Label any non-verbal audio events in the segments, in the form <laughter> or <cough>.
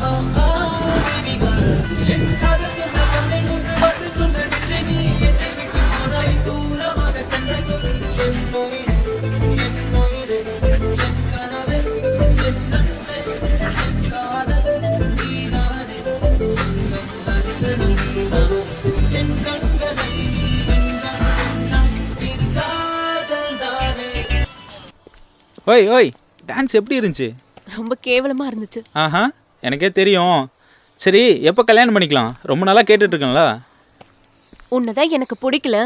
Oh, baby girl. ஓய் ஓய் dance எப்படி இருந்துச்சு? ரொம்ப கேவலமா இருந்துச்சு. ஆஹா எனக்கே தெரியும். சரி எப்போ கல்யாணம் பண்ணிக்கலாம்? ரொம்ப நாளாக கேட்டுட்டு இருக்கேன்ல. உன்னதான் எனக்கு பிடிக்கல.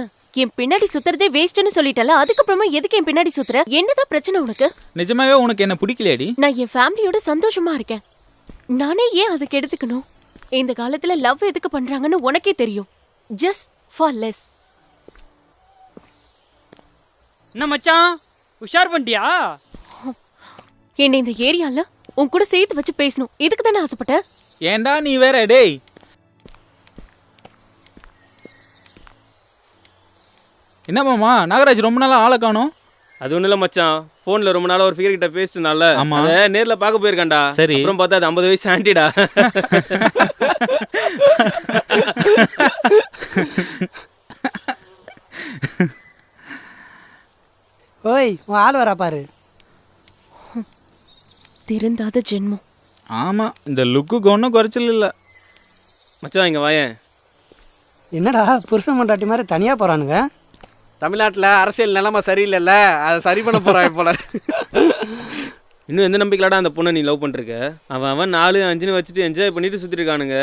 என் பின்னாடி சுத்துறதே வேஸ்ட்னு சொல்லிட்டல அதுக்கப்புறமா எதுக்கு என் பின்னாடி சுத்துற? என்னதான் பிரச்சனை உனக்கு? நிஜமாவே உனக்கு என்ன பிடிக்கலையாடி? நான் என் ஃபேமிலியோட சந்தோஷமா இருக்கேன். நானே ஏன் அதுக்கு எடுத்துக்கணும் இந்த காலத்துல லவ் எதுக்கு பண்றாங்கன்னு உனக்கே தெரியும். ஜஸ்ட் ஃபார் லெஸ் என்ன மச்சான்? உஷார் பண்ணிட்டியா என்னை இந்த ஏரியால உன் கூட சேர்த்து வச்சு பேசணும். இதுக்கு தானே ஆசைப்பட்ட? ஏன்டா நீ வேற டேய்? என்ன மாமா நாகராஜ் ரொம்ப நாளாக ஆளை காணோம்? அது ஒன்றும் இல்லை மச்சான். ஃபோனில் ரொம்ப நாளாக ஒரு ஃபிகர் கிட்ட பேசிட்டுனால ஆமா. அதை நேரில் பார்க்க போயிருக்கான்டா. சரி. அப்புறம் பார்த்தா அது ஐம்பது வயசு ஆண்டிடா. <laughs> ஓய் உன் ஆள் வரா பாரு. திருந்தாத ஜென்மம். ஆமாம் இந்த லுக்குக்கு ஒன்றும் குறைச்சல் இல்லை. மச்சான் இங்கே வாயேன். என்னடா புருஷன் மண்டாட்டி மாதிரி தனியாக போகிறானுங்க தமிழ்நாட்டில் அரசியல் நிலைமை சரியில்லைல்ல அதை சரி பண்ண போகிறாங்க போல. இன்னும் எந்த நம்பிக்கையிலடா அந்த பொண்ணை நீ லவ் பண்ணிருக்க அவன் அவன் நாலு அஞ்சுன்னு வச்சுட்டு என்ஜாய் பண்ணிட்டு சுற்றிட்டு இருக்கானுங்க.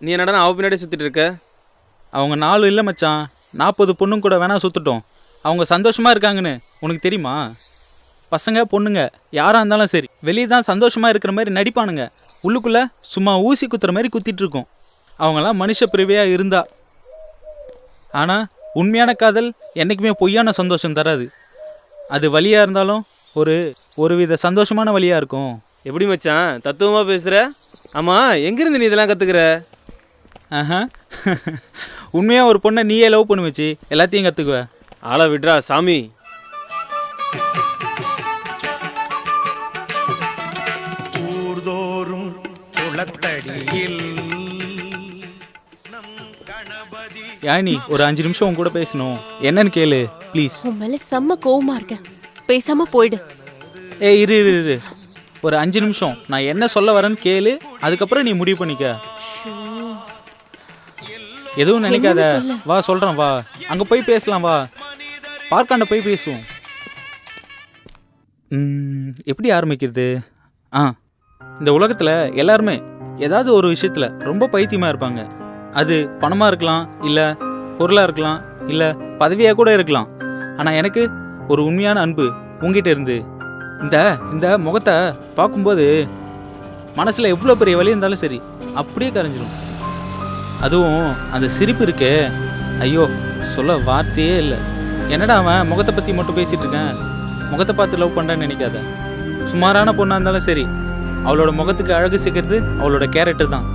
நீ என்னடா அவ பின்னாடி சுற்றிட்டு இருக்க? அவங்க நாலு இல்லை மச்சான். நாற்பது பொண்ணும் கூட வேணா சுற்றட்டும் அவங்க சந்தோஷமாக இருக்காங்கன்னு உனக்கு தெரியுமா? பசங்க பொண்ணுங்க யாராக இருந்தாலும் சரி வெளியே தான் சந்தோஷமாக இருக்கிற மாதிரி நடிப்பானுங்க. உள்ளுக்குள்ளே சும்மா ஊசி குத்துற மாதிரி குத்திட்டு இருக்கும். அவங்களாம் மனுஷ பிரிவையாக இருந்தா. ஆனால் உண்மையான காதல் என்றைக்குமே பொய்யான சந்தோஷம் தராது. அது வழியாக இருந்தாலும் ஒரு ஒருவித சந்தோஷமான வழியாக இருக்கும். எப்படி மச்சான்? தத்துவமாக பேசுகிற ஆமாம் எங்கேருந்து நீ இதெல்லாம் கற்றுக்குற ஆஹா. உண்மையாக ஒரு பொண்ணை நீயே லவ் பண்ணி வச்சு எல்லாத்தையும் கற்றுக்குவ ஆளை விட்றா சாமி. ஊர்தோறும் குளத்தடியில் யானி ஒரு அஞ்சு நிமிஷம் உன் கூட பேசணும். என்னன்னு கேளு ப்ளீஸ் உன் மேல செம்ம கோவமா இருக்கேன் பேசாம போயிடு. ஏய் இரு இரு இரு. ஒரு அஞ்சு நிமிஷம். நான் என்ன சொல்ல வரேன்னு கேளு அதுக்கப்புறம் நீ முடிவு பண்ணிக்க. எதுவும் நினைக்காத. வா சொல்கிறேன் வா. அங்கே போய் பேசலாம் வா. பார்க்காண்ட போய் பேசுவோம். எப்படி ஆரம்பிக்கிறது? ஆ இந்த உலகத்தில் எல்லாருமே ஏதாவது ஒரு விஷயத்தில் ரொம்ப பைத்தியமாக இருப்பாங்க. அது பணமாக இருக்கலாம் இல்லை பொருளாக இருக்கலாம் இல்லை பதவியாக கூட இருக்கலாம். ஆனால் எனக்கு ஒரு உண்மையான அன்பு உங்ககிட்ட இருந்து இந்த இந்த முகத்தை பார்க்கும்போது மனசில் எவ்வளோ பெரிய வலி இருந்தாலும் சரி அப்படியே கரைஞ்சிடும் அதுவும் அந்த சிரிப்பு இருக்கே ஐயோ சொல்ல வார்த்தையே இல்லை. என்னடா அவன் முகத்தை பற்றி மட்டும் பேசிகிட்டு இருக்கேன்? முகத்தை பார்த்து லவ் பண்ணுறேன்னு நினைக்காத. சுமாரான பொண்ணாக இருந்தாலும் சரி அவளோட முகத்துக்கு அழகு சேர்க்கறது அவளோட கேரக்டர் தான்.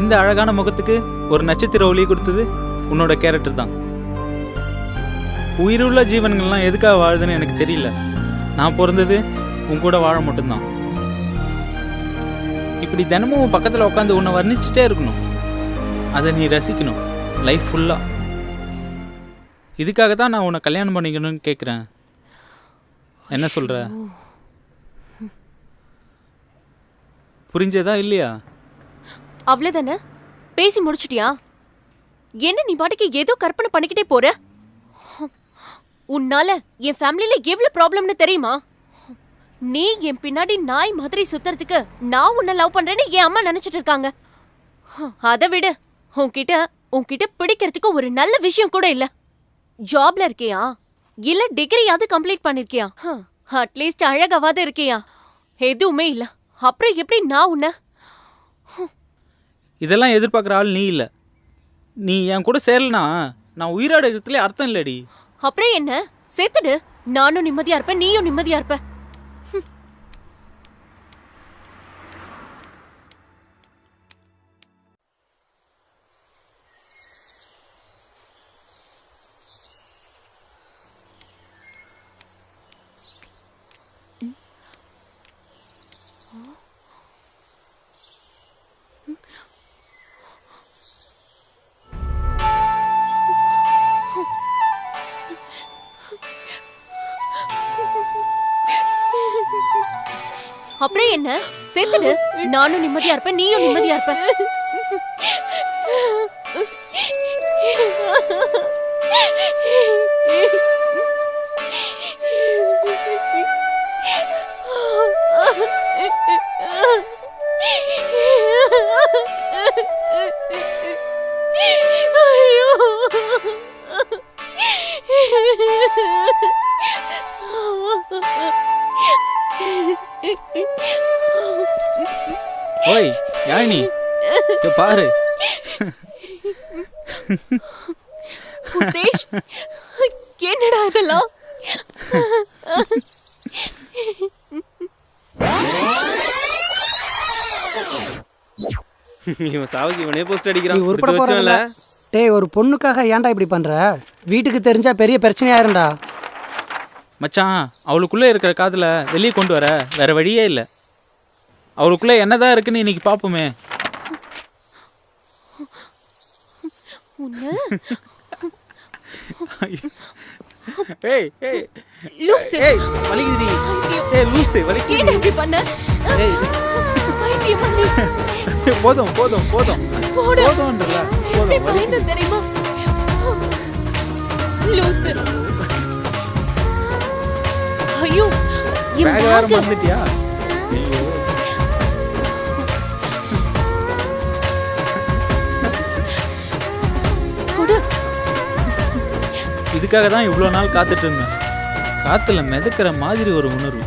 இந்த அழகான முகத்துக்கு ஒரு நட்சத்திர ஒளி கொடுத்தது உன்னோட கேரக்டர் தான். உயிருள்ள ஜீவன்கள்லாம் எதுக்காக வாழுதுன்னு எனக்கு தெரியல. நான் பிறந்தது உன் கூட வாழ மட்டும்தான். இப்படி தினமும் பக்கத்தில் உட்காந்து உன்னை வர்ணிச்சுட்டே இருக்கணும். அதை நீ ரசிக்கணும். லைஃப் ஃபுல்லாக இதுக்காக தான் நான் உன்னை கல்யாணம் பண்ணிக்கணும்னு கேட்குறேன் என்ன சொல்கிற புரிஞ்சதா இல்லையா? அவ்வளவுதானே? பேசி முடிச்சிட்டியா? என்ன நீ பாட்டுக்கு ஏதோ கற்பனை பண்ணிக்கிட்டே போற? உன்னால என் ஃபேமிலியில எவ்வளவு ப்ராப்ளம்னு தெரியுமா? நீ என் பின்னாடி நாய் மாதிரி சுத்துறதுக்கு நான் உன்னை லவ் பண்றேன்னு என் அம்மா நினைச்சிட்டு இருக்காங்க. அதை விடு. உன்கிட்ட உன்கிட்ட பிடிக்கிறதுக்கு ஒரு நல்ல விஷயம் கூட இல்லை. ஜாப்ல இருக்கியா? இல்ல டிகிரியாவது கம்ப்ளீட் பண்ணிருக்கியா? அட்லீஸ்ட் அழகாவது இருக்கியா? எதுவுமே இல்ல. அப்புறம் எப்படி நான் உன்னை? இதெல்லாம் எதிர்பார்க்குற ஆள் நீ இல்லை. நீ என் கூட சேரலனா நான் உயிரோட இடத்துல அர்த்தம் இல்லடி. அப்புறம் என்ன? சேர்த்துடு. நானும் நிம்மதியா இருப்பேன் நீயும் நிம்மதியா இருப்ப. என்ன? சேர்த்துடு நானும் நிம்மதியா இருப்பேன் நீயும் நிம்மதியா இருப்ப. <laughs> ஓய் இங்க பாரு. என்னடா இதெல்லாம்? இவன் சாவுக்கு இவனே போஸ்ட் அடிக்கிறான். கொடுத்து வச்சவன்ல போறதில்ல டேய் ஒரு பொண்ணுக்காக ஏன்டா இப்படி பண்ற? வீட்டுக்கு தெரிஞ்சா பெரிய பிரச்சனையாயிரும்டா. மச்சான் அவளுக்குள்ளே இருக்கிற காதல வெளியே கொண்டு வர வேற வழியே இல்லை. அவளுக்குள்ளே என்னதான் இருக்குன்னு இன்னைக்கு பார்ப்போமே. ஏய் ஏய். லூசு. ஏய் வலிக்குதுடி. ஏய் லூசு வலிக்குது ஏன் இப்படி பண்ண? ஏய். பைத்தியம் பண்ணி போதும் போதும். போதும். போதும்ன்றல போதும் வலி பயந்து தெரியுமா? லூசு. ஐயோ பேக் வேற. மறந்துட்டியா? ஐயோ. இதுக்காக தான் இவ்வளோ நாள் காத்துட்டு இருந்தேன். காத்துல மிதக்கிற மாதிரி ஒரு உணர்வு.